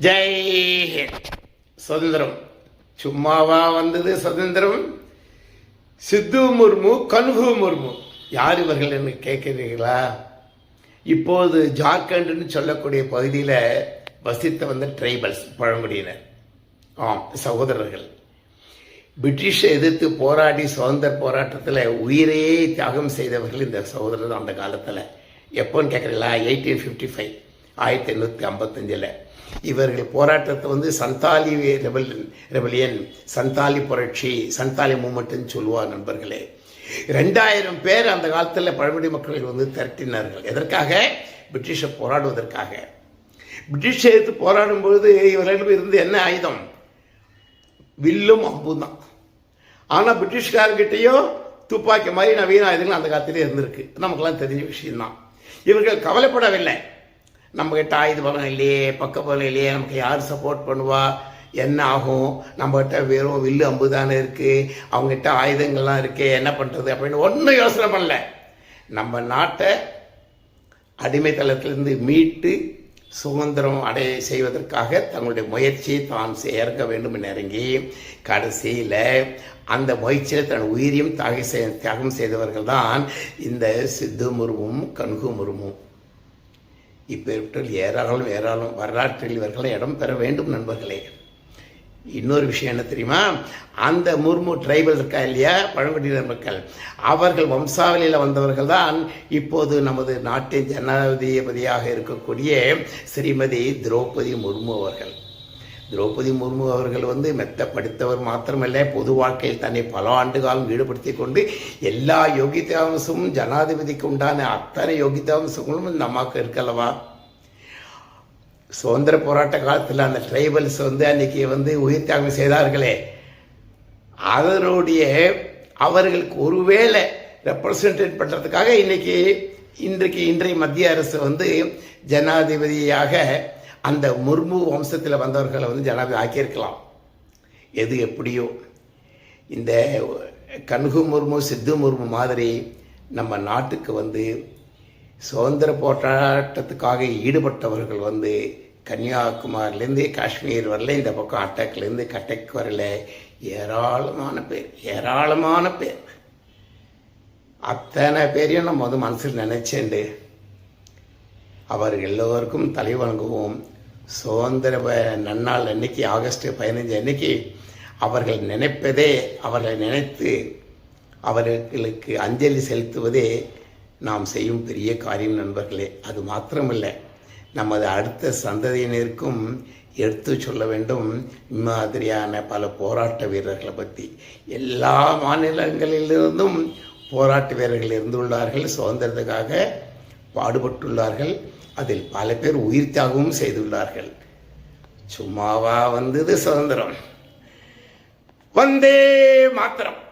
ஜெய் சுதந்திரம். சும்மாவா வந்தது சுதந்திரம்? சித்து முர்மு கன்ஹு முர்மு. யார் இவர்கள் என்று கேட்கிறீர்களா? இப்போது ஜார்க்கண்ட்னு சொல்லக்கூடிய பகுதியில் வசித்த வந்த ட்ரைபல்ஸ் பழங்குடியினர். ஆம் சகோதரர்கள். பிரிட்டிஷை எதிர்த்து போராடி சுதந்திர போராட்டத்தில் உயிரையே தியாகம் செய்தவர்கள் இந்த சகோதரர் அந்த காலத்தில். எப்போன்னு கேட்குறீங்களா? எயிட்டீன் ஃபிஃப்டி ஃபைவ் ஆயிரத்தி எண்ணூற்றி ஐம்பத்தஞ்சில். இவர்கள் போராட்டத்தை வந்து சந்தாலி ரெபல் ரெபலியன் சந்தாலி புரட்சி சந்தாலி மூமெண்ட்னு சொல்லுவார் நண்பர்களே. ரெண்டாயிரம் பேர் அந்த காலத்தில் பழங்குடி மக்கள் வந்து திரட்டினார்கள். எதற்காக? பிரிட்டிஷை போராடுவதற்காக. பிரிட்டிஷை எதிர்த்து போராடும்போது இவர்களிடம் இருந்து என்ன ஆயுதம்? வில்லும் அம்பும் தான். ஆனால் பிரிட்டிஷ்காரர்கிட்டயோ துப்பாக்கி மாதிரி நவீன ஆயுதங்கள் அந்த காலத்திலே இருந்திருக்கு. நமக்கெல்லாம் தெரிஞ்ச விஷயம்தான். இவர்கள் கவலைப்படவில்லை. நம்மக்கிட்ட ஆயுத பலம் இல்லையே பக்க பலம் இல்லையே நமக்கு யார் சப்போர்ட் பண்ணுவா? என்ன ஆகும்? நம்மகிட்ட வெறும் வில்லு அம்பு தானே இருக்குது அவங்ககிட்ட ஆயுதங்கள்லாம் இருக்குது என்ன பண்ணுறது அப்படின்னு ஒன்றும் யோசனை பண்ணல. நம்ம நாட்டை அடிமைத்தளத்திலிருந்து மீட்டு சுதந்திரம் அடைய செய்வதற்காக தங்களுடைய முயற்சியை தான் சேர்க்க வேண்டும் என இறங்கி கடைசியில் அந்த முயற்சியில் தன் உயிரையும் தியாக தியாகம் செய்தவர்கள் தான் இந்த சித்து முருமும் கன்கு முருமும் இப்பேற்பட்ட ஏராளம் ஏராளம் வரலாற்றில் இவர்களை இடம் பெற வேண்டும் நண்பர்களே. இன்னொரு விஷயம் என்ன தெரியுமா? அந்த முர்மு டிரைபல் இருக்கா இல்லையா? பழங்குடியினர் மக்கள். அவர்கள் வம்சாவளியில் வந்தவர்கள் தான் இப்போது நமது நாட்டின் ஜனாதிபதியாக இருக்கக்கூடிய ஸ்ரீமதி திரௌபதி முர்மு அவர்கள். திரௌபதி முர்மு அவர்கள் வந்து மெத்த படித்தவர் மாத்திரமல்ல பொது வாழ்க்கையில் தன்னை பல ஆண்டு காலம் ஈடுபடுத்தி கொண்டு எல்லா யோகிதாம்சமும் ஜனாதிபதிக்கு உண்டான அத்தனை யோகிதாம்சங்களும் இந்த அம்மாவுக்கு இருக்கல்லவா? சுதந்திர போராட்ட காலத்தில் அந்த ட்ரைபல்ஸ் வந்து அன்னைக்கு வந்து உயிர் தியாகம் செய்தார்களே. அதனுடைய அவர்களுக்கு ஒருவேளை ரெப்ரசன்டேட் பண்ணுறதுக்காக இன்னைக்கு இன்றைக்கு இன்றைய மத்திய அரசு வந்து ஜனாதிபதியாக அந்த முர்மு வம்சத்தில் வந்தவர்களை வந்து ஜனாதிபதி ஆக்கியிருக்கலாம். எது எப்படியோ. இந்த கண்கு முர்மு சித்து முர்மு மாதிரி நம்ம நாட்டுக்கு வந்து சுதந்திர போராட்டத்துக்காக ஈடுபட்டவர்கள் வந்து கன்னியாகுமரிலேருந்து காஷ்மீர் வரல இந்த பக்கம் அட்டக்லேருந்து கட்டக்கு வரல. ஏராளமான பேர் ஏராளமான பேர். அத்தனை பேரையும் நம்ம வந்து மனசில் நினைச்சேண்டு அவர் எல்லோருக்கும் தலை வணங்குவோம். சுதந்திர நன்னாள் அன்னைக்கு ஆகஸ்ட் பதினஞ்சு அன்னைக்கு அவர்கள் நினைப்பதே அவர்களை நினைத்து அவர்களுக்கு அஞ்சலி செலுத்துவதே நாம் செய்யும் பெரிய காரியம் நண்பர்களே. அது மாத்திரமில்லை நமது அடுத்த சந்ததியினருக்கும் எடுத்து சொல்ல வேண்டும் இம்மாதிரியான பல போராட்ட வீரர்களை பற்றி எல்லா மாநிலங்களிலிருந்தும் போராட்ட வீரர்கள் இருந்துள்ளார்கள் சுதந்திரத்துக்காக பாடுபட்டுள்ளார்கள். அதில் பல பேர் உயிர் தியாகமும் செய்துள்ளார்கள். சும்மாவா வந்தது சுதந்திரம். வந்தே மாத்திரம்.